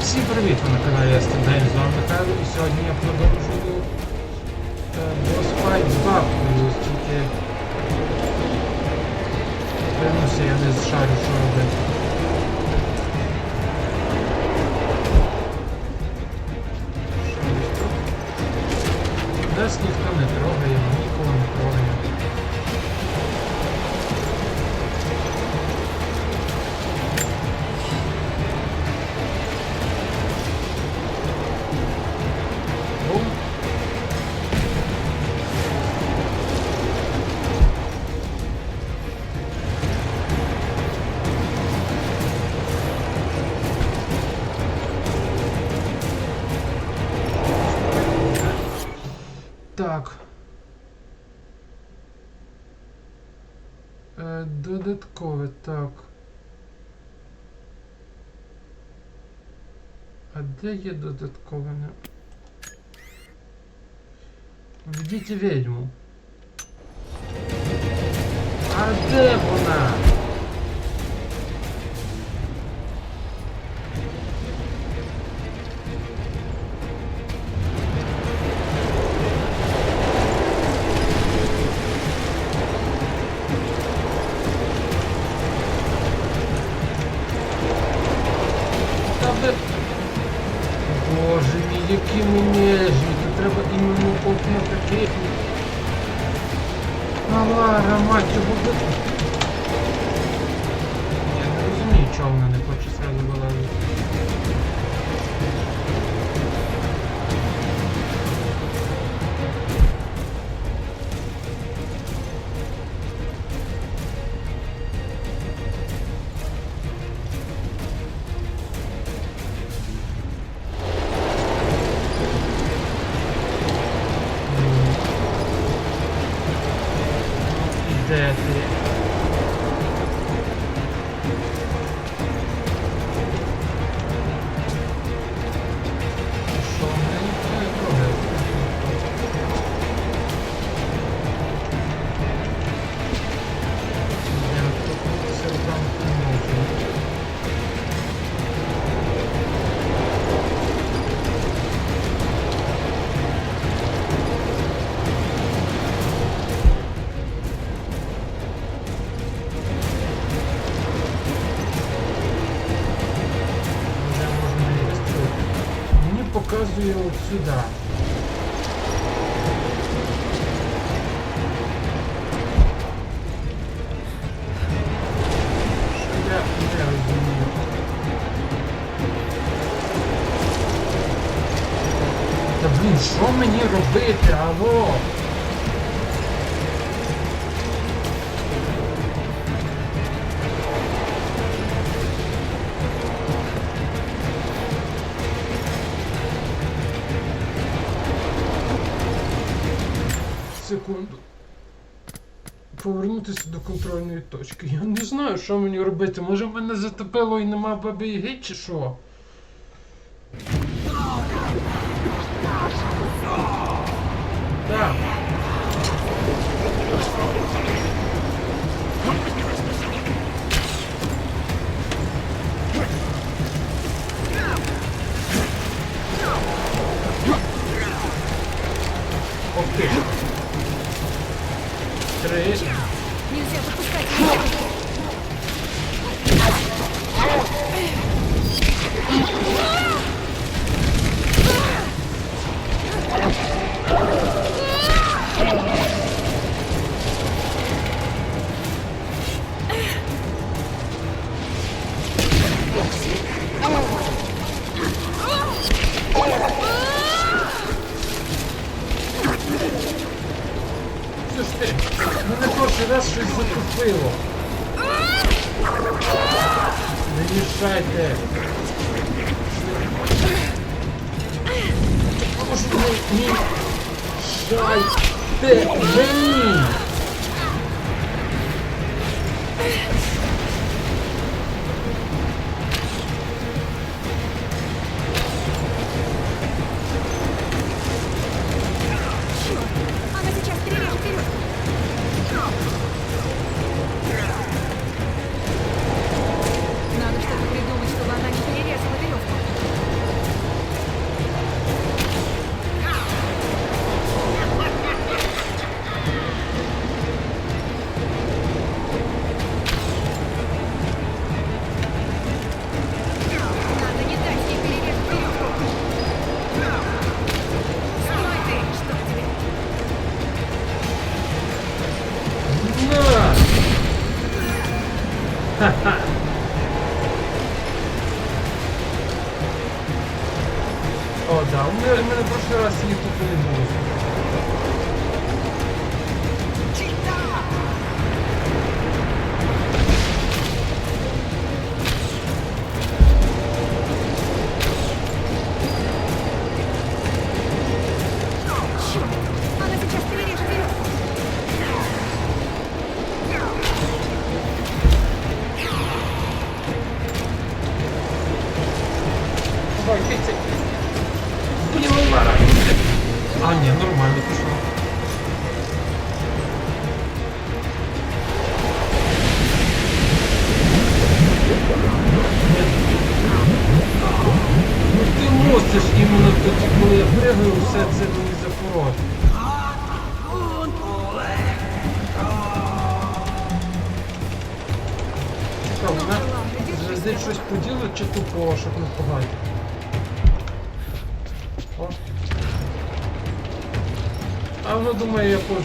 Всім привіт! Ви на каналі Стендайн, з вами Михайло і сьогодні я продовжую е, Boss Fight з бабкою, тільки клянуся, я не зшарю, що робити. Десь? Ніхто не трогає, нікого не трогаємо. Так. Е, додаткове, так. А де є додаткове? Введіть відьму. А де вона? Показує его сюда. Що мені робити, алло? Секунду. Повернутися до контрольної точки. Я не знаю, що мені робити. Може мене затопило і нема баби Яги, чи що? Так. Це ж ти. Мене раз щось затопило. Не мішайте.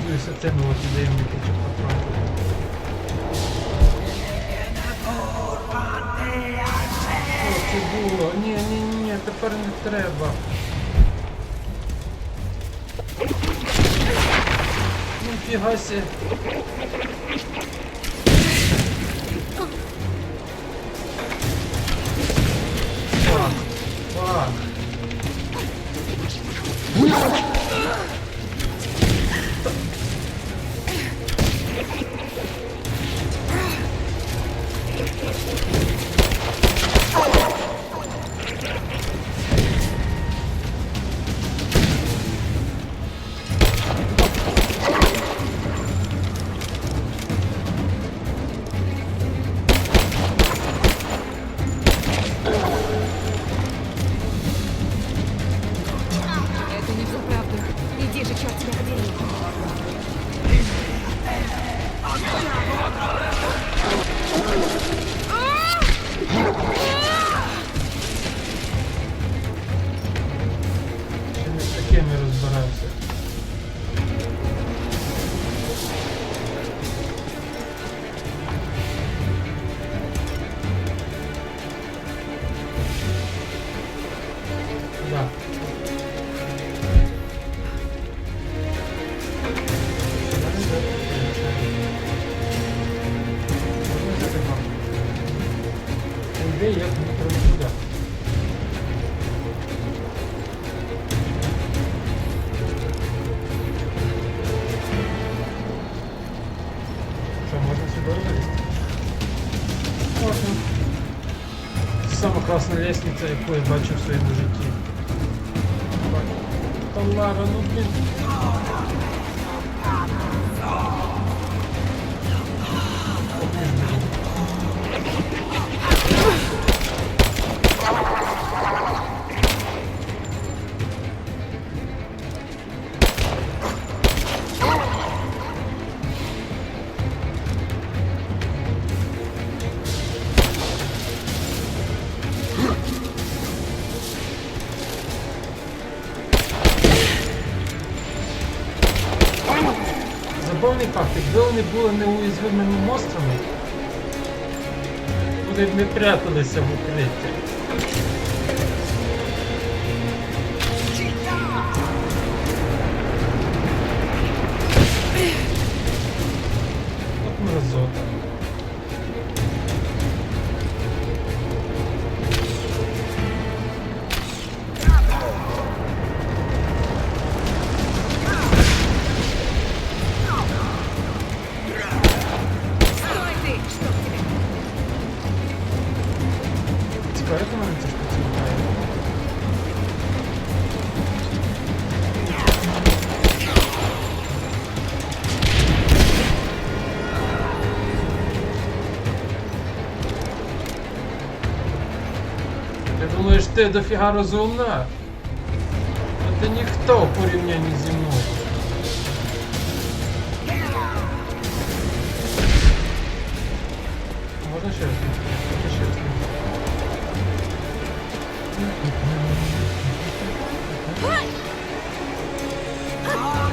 Думає, я пользуюся цими от ідеями чи патронами. Що це було? Ні, ні, ні, тепер не треба. Ніфіга сі. Фак, фак. Сама класна лестниця, яку я бачив в своєму житті. Та Лара, ну блін. Якби вони були неуязвимими монстрами, вони б не пряталися в укритті. Ти дофіга розумна? А ти ніхто в порівнянні зі мною. Можна ще раз? Можна ще раз? хотілося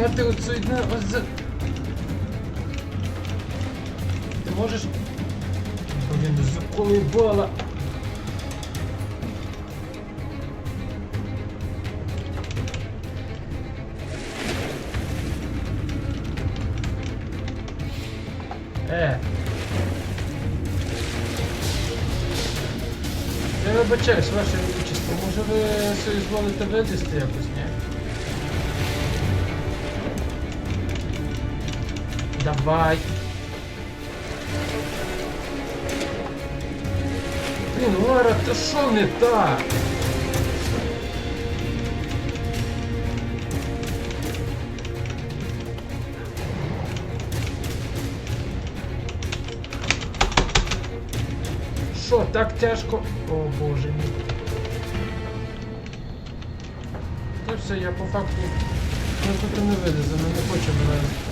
якого фіга ти оце ось за... Ти можеш... Блін, заколебала. Е. Я вибачаюсь, ваше величество, може ви соізволите вилізти якось, Давай. Блін, Лара, ти що не так? Що, так тяжко? О боже мій. Та все, я по факту ми тут не виліземо, не хочемо вилізти.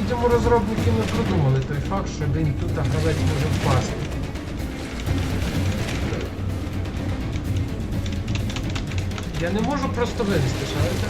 Видимо, розробники не продумали той факт, що він тут гравець може впасти. Я не можу просто вивезти, шарите?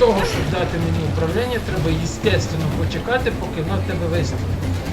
Того, щоб дати мені управління, треба, звісно, почекати, поки воно тебе вистрілить.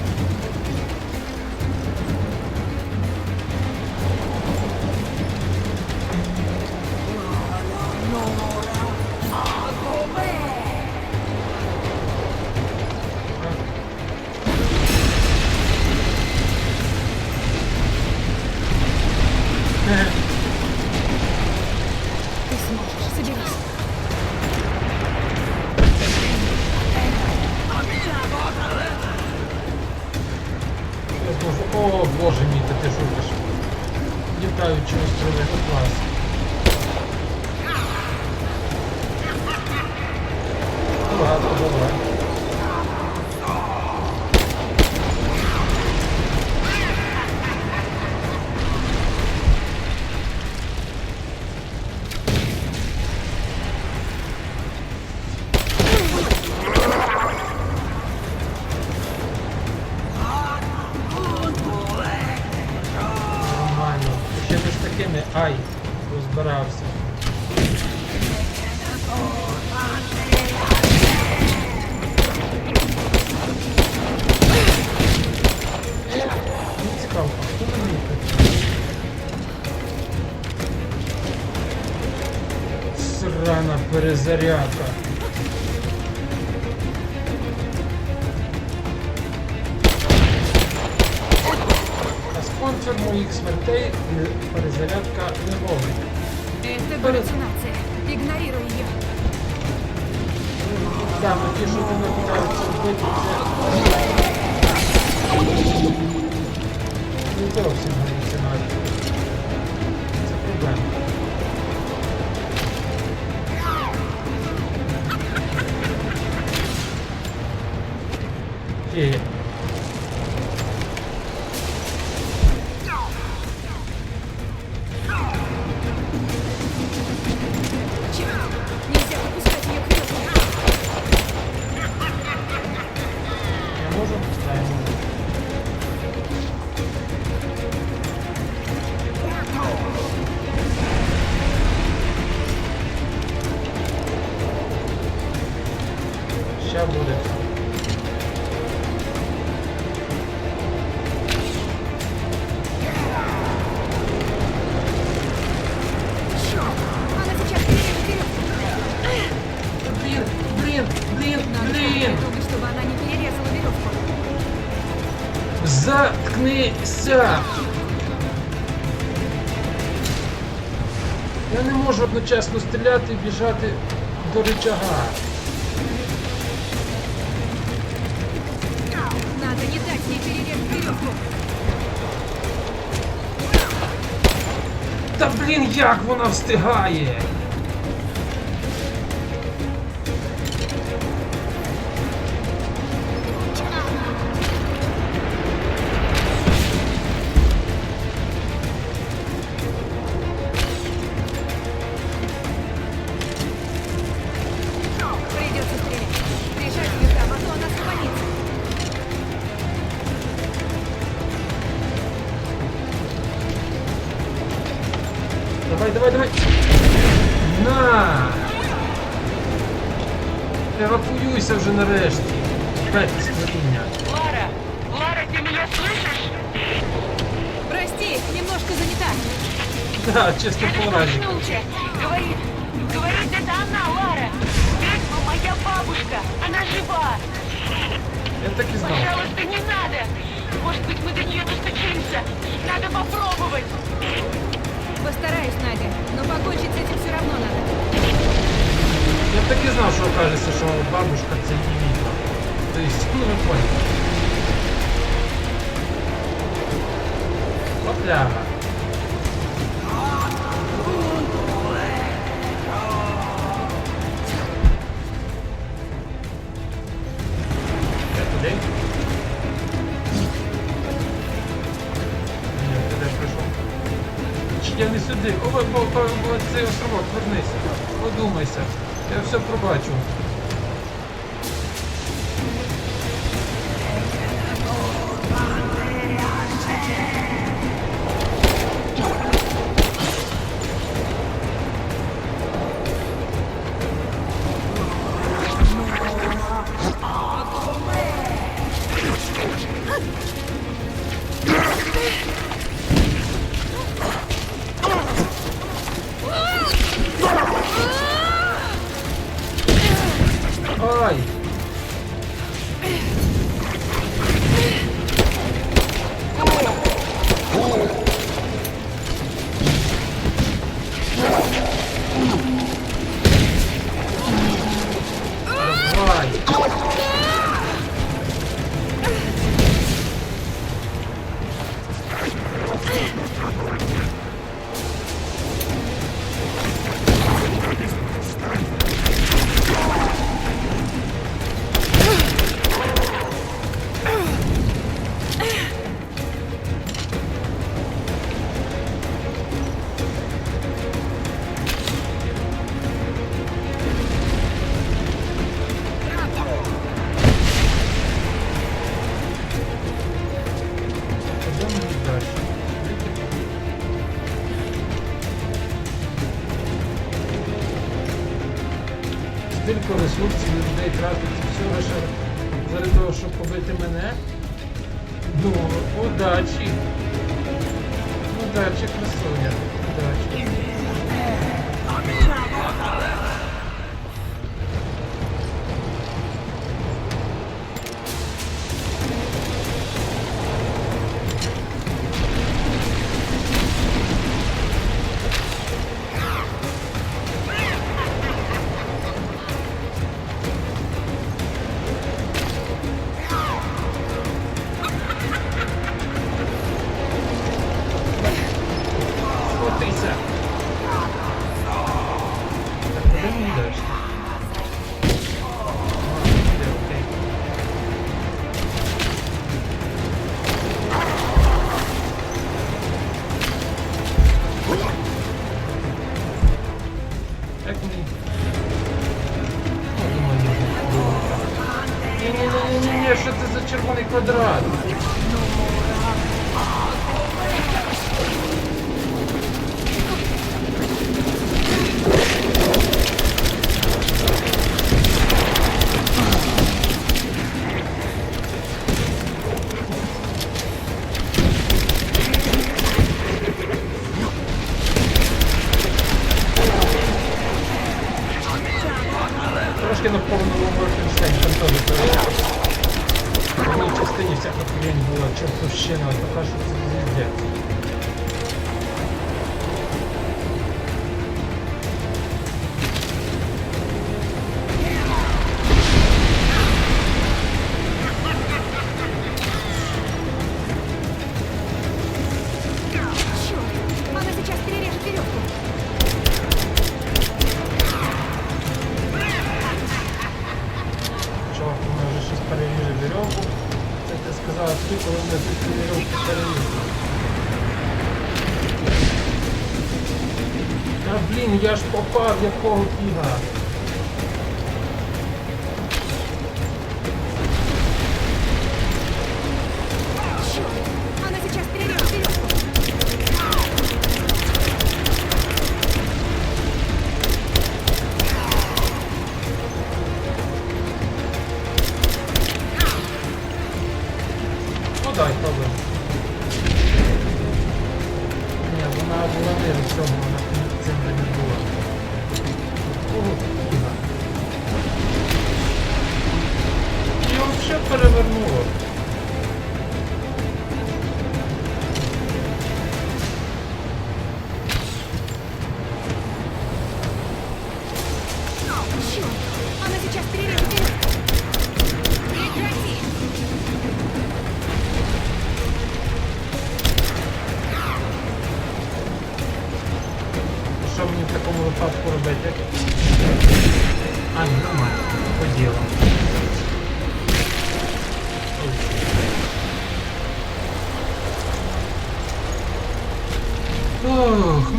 Ще не з ай розбирався. Срана перезарядка. Спонсор моїх смертей перезарядка вовремя. Это галлюцинация. Игнорируй ее. Так, ті, що мене питаються вбити, це не зовсім галюцинація. Це проблема. І Заткнися! Я не можу одночасно стріляти і біжати до рычага. Надо не дать ей перерезать веревку. Та блін, як вона встигає? Давай, давай, давай. На! Евакуюйся вже нарешті. Пець створіння. Лара! Лара, ты меня слышишь? Прости, немножко занята. Да, чисто по разі. Проснулся. Говорит, говорит, это она, Лара. Ведьма моя бабушка. Она жива. Я так і знав. Пожалуйста, не надо. Может быть, мы до нее достучимся. Надо попробовать. Постараюсь, Надя, но покончить с этим все равно надо. Я так і знав, що окажеться, що бабушка це не відьма. Тобто, ну ви поняли. Опляга. Сюди? О, о, о, бо цей островок, вернися. Подумайся. Я все пробачу. Стільки ресурсів людей тратить все лише заради того, щоб побити мене. Ну, удачі. Удачі, красуня. Удачі. Чертовщина, а така що це звіздець.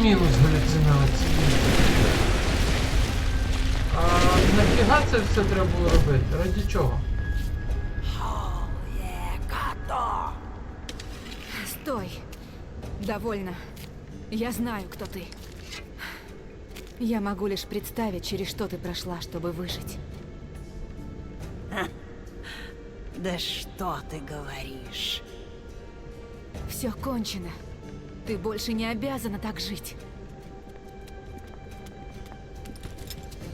мінус галюцинації. А нафіга це все треба було робити? Раді чого? Стой! Довольно. Я знаю, кто ты. Я могу лишь представить, через что ты прошла, чтобы выжить. Да что ты говоришь? Все кончено. Ты больше не обязана так жить.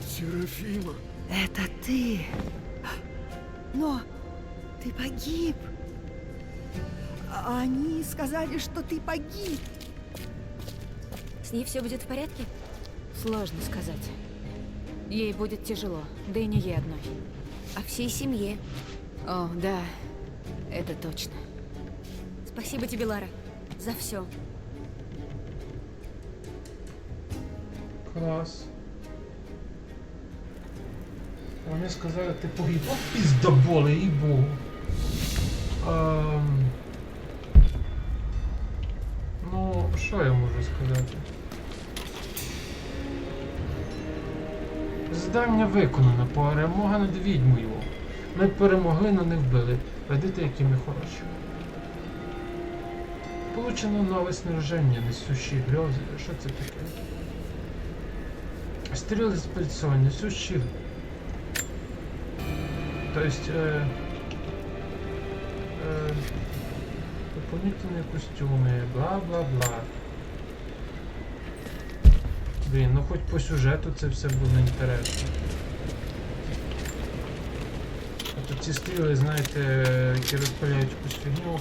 Серафима. Это ты. Но ты погиб. А Они сказали, что ты погиб. С ней все будет в порядке? Сложно сказать. Ей будет тяжело, да и не ей одной. О всей семье. О, да, это точно. Спасибо тебе, Лара, за все. Клас. Вони сказали, ти погиб. О, піздоболи, їй богу. Ем... Ну, що я можу сказати? Завдання виконано, перемога над відьмою. Ми перемогли, но не вбили. Ведите, які ми хороші. Получено нове снаряження, несущі грьози. Що це таке? Стрелы спальцовые, несущие. То есть, э, э, дополнительные костюмы, бла-бла-бла. Блін, ну хоч по сюжету це все буде інтересно. А то ці стріли, знаєте, які розпиляють якусь фігню.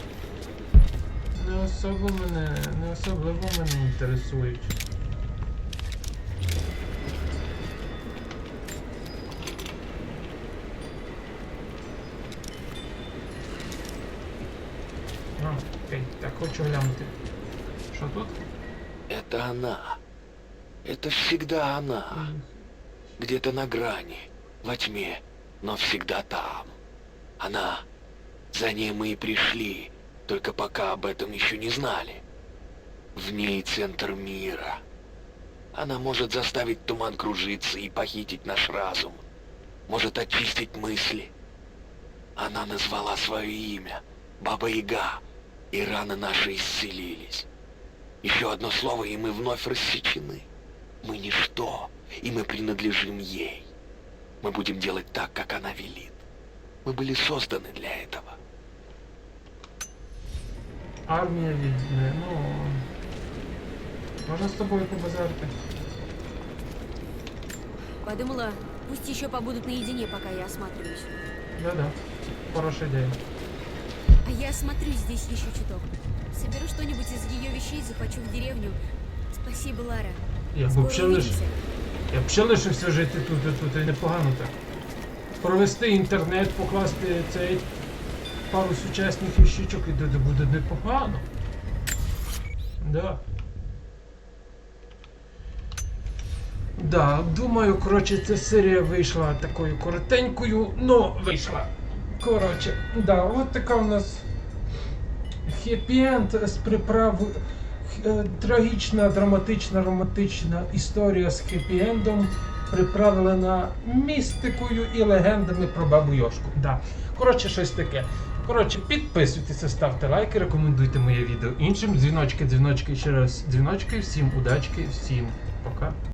Не особо мене, не особливо мене інтересують. Хочу глянути. Що тут? Это она. Это всегда она. Где-то на грани, во тьме, но всегда там. Она. За ней мы и пришли, только пока об этом еще не знали. В ней центр мира. Она может заставить туман кружиться и похитить наш разум. Может очистить мысли. Она назвала свое имя. Баба Яга И раны наши исцелились. Еще одно слово, и мы вновь рассечены. Мы ничто, и мы принадлежим ей. Мы будем делать так, как она велит. Мы были созданы для этого. Армія відьми, ну. Можна з тобою побазарити? Подумала, пусть еще побудут наедине, пока я осматриваюсь. Да-да. Хороша ідея. А я осмотрюсь здесь еще чуток. Соберу что-нибудь из ее вещей, захвачу в деревню. Спасибо, Лара. Я б Скоро взагалі лиш... я б ще лишився жити тут, і тут і непогано так. Провести інтернет, покласти цей пару сучасних віщичок і де буде непогано. Да. Да, думаю, коротше, ця серія вийшла такою коротенькою, но вийшла. Коротше, да, от така у нас хеппі-енд з приправою. Е, Трагічна, драматична, романтична історія з хеппі-ендом, приправлена містикою і легендами про бабу Йошку. Да. Коротше, щось таке. Коротше, підписуйтеся, ставте лайки, рекомендуйте моє відео іншим. Дзвіночки, дзвіночки, ще раз дзвіночки. Всім удачки, всім пока.